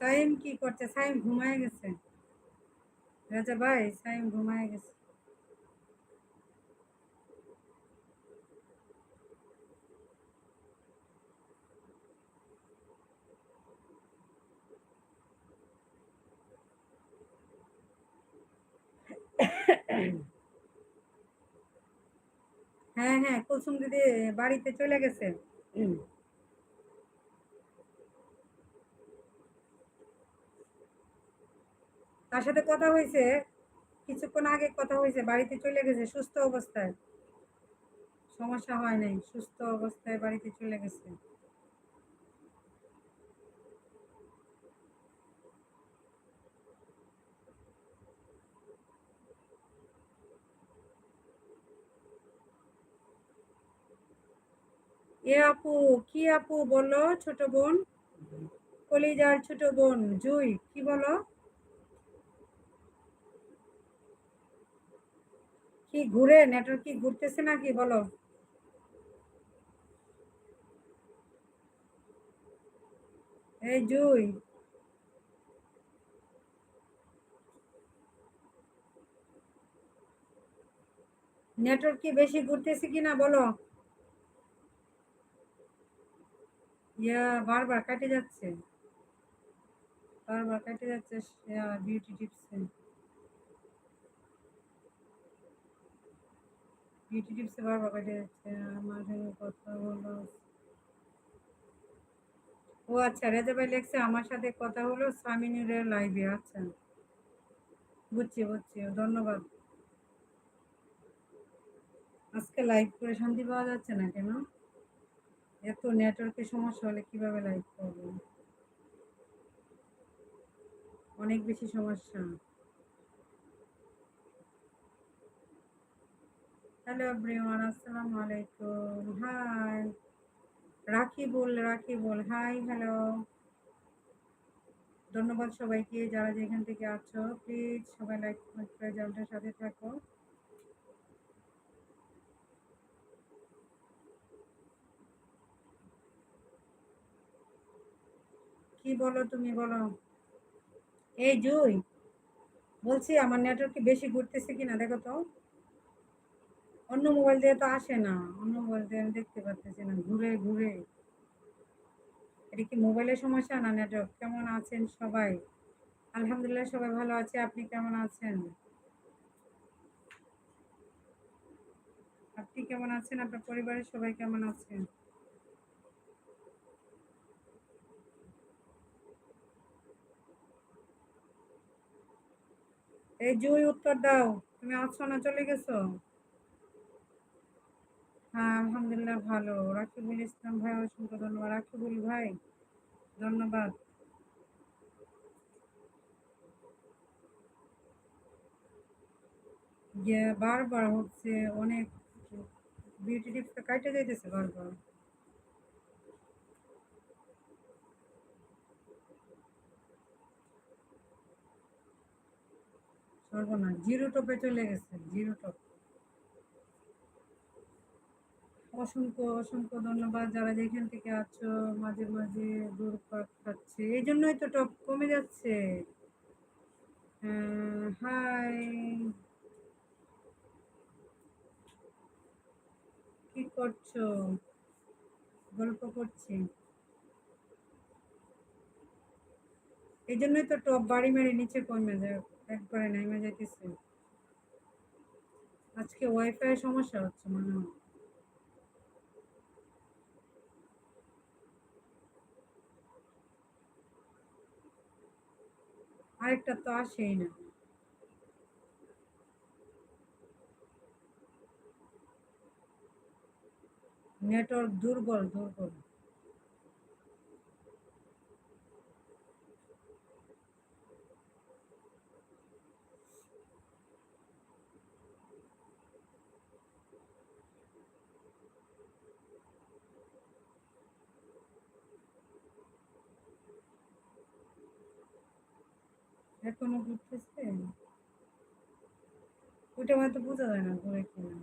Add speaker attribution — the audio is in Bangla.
Speaker 1: সাইম কি করছে? সাইম ঘুমায় গেছে। রাজা ভাই, সাইম ঘুমায় গেছে। হ্যাঁ হ্যাঁ কুলসুম দিদি বাড়িতে চলে গেছে। তার সাথে কথা হয়েছে, কিছুক্ষণ আগে কথা হয়েছে, বাড়িতে চলে গেছে, সুস্থ অবস্থায়। সমস্যা হয় নাই, সুস্থ অবস্থায় বাড়িতে চলে গেছে। এ আপু, কি আপু বলো ছোট বোন? কলিজার ছোট বোন, জুই, কি বলো? কি ঘুরে? নেটওয়ার্ক কি ঘুরতেছে নাকি? বলো। এই জুই। নেটওয়ার্ক কি বেশি ঘুরতেছে কিনা বলো। ইয়া, বারবার কেটে যাচ্ছে। বারবার কেটে যাচ্ছে বিউটি টিপসে বিউটি টিপসে বারবার কেটে যাচ্ছে, আমার কথা বলো। ও আচ্ছা রেজা ভাই লেখছে, আমার সাথে কথা হলো সামিনুরের লাইভে আচ্ছা। বুঝছি বুঝছি, ধন্যবাদ। আজকে লাইভ করে শান্তি পাওয়া যাচ্ছে না কেন? এত নেটওয়ার্কের সমস্যা হলে কীভাবে লাইভ করব? অনেক বেশি সমস্যা। হ্যালো এভরিওয়ান, আসসালামু আলাইকুম। হাই। রাখি বল রাখি বল। High, hello. ধন্যবাদ সবাইকে, যারা যেখান থেকে আছো প্লিজ সবাই লাইক করে সাথে থাকো। কি বলো তুমি, বলো। এই জুই, বলছি আমার নেটওয়ার্ক কি বেশি ঘুরতেছে কিনা, দেখো তো। অন্য মোবাইল দিয়ে তো আসে না। অন্য মোবাইল দিয়ে আমি দেখতে পাচ্ছি না। ঘুরে ঘুরে। এটা কি মোবাইলের সমস্যা না নেটওয়ার্ক কেমন আছেন সবাই? আলহামদুলিল্লাহ সবাই ভালো আছে। আপনি কেমন আছেন? আপনি কেমন আছেন? আপনার পরিবারের সবাই কেমন আছেন এই জুই উত্তর দাও। তুমি আছো না? চলে গেছো? হ্যাঁ আলহামদুলিল্লাহ ভালো। রাকিবুল ইসলাম ভাই, অসংখ্য ধন্যবাদ। রাকিবুল ভাই, ধন্যবাদ। বারবার হচ্ছে অনেক বিউটি টিপসটা কাটে যাইতেছে বারবার। সর্বনা জিরো টপে চলে গেছে, জিরো টপ অসংখ্য অসংখ্য ধন্যবাদ। যারা যেখান থেকে আছো, মাঝে মাঝে দূর খাচ্ছে। এই জন্যই তো টপ কমে যাচ্ছে। হাই। কি করছ? গল্প করছি। এই জন্যই তো টপ বাড়ি মেরে নিচে কমে যায়, একবারে নেমে যাইতেছে। আজকে ওয়াইফাই সমস্যা হচ্ছে মনে হয়। আরেকটা তো আসেই না। নেটওয়ার্ক দুর্বল দুর্বল। এখনও ঘুরতেছে ওইটা হয়তো বোঝা যায় না ঘুরে কিনা।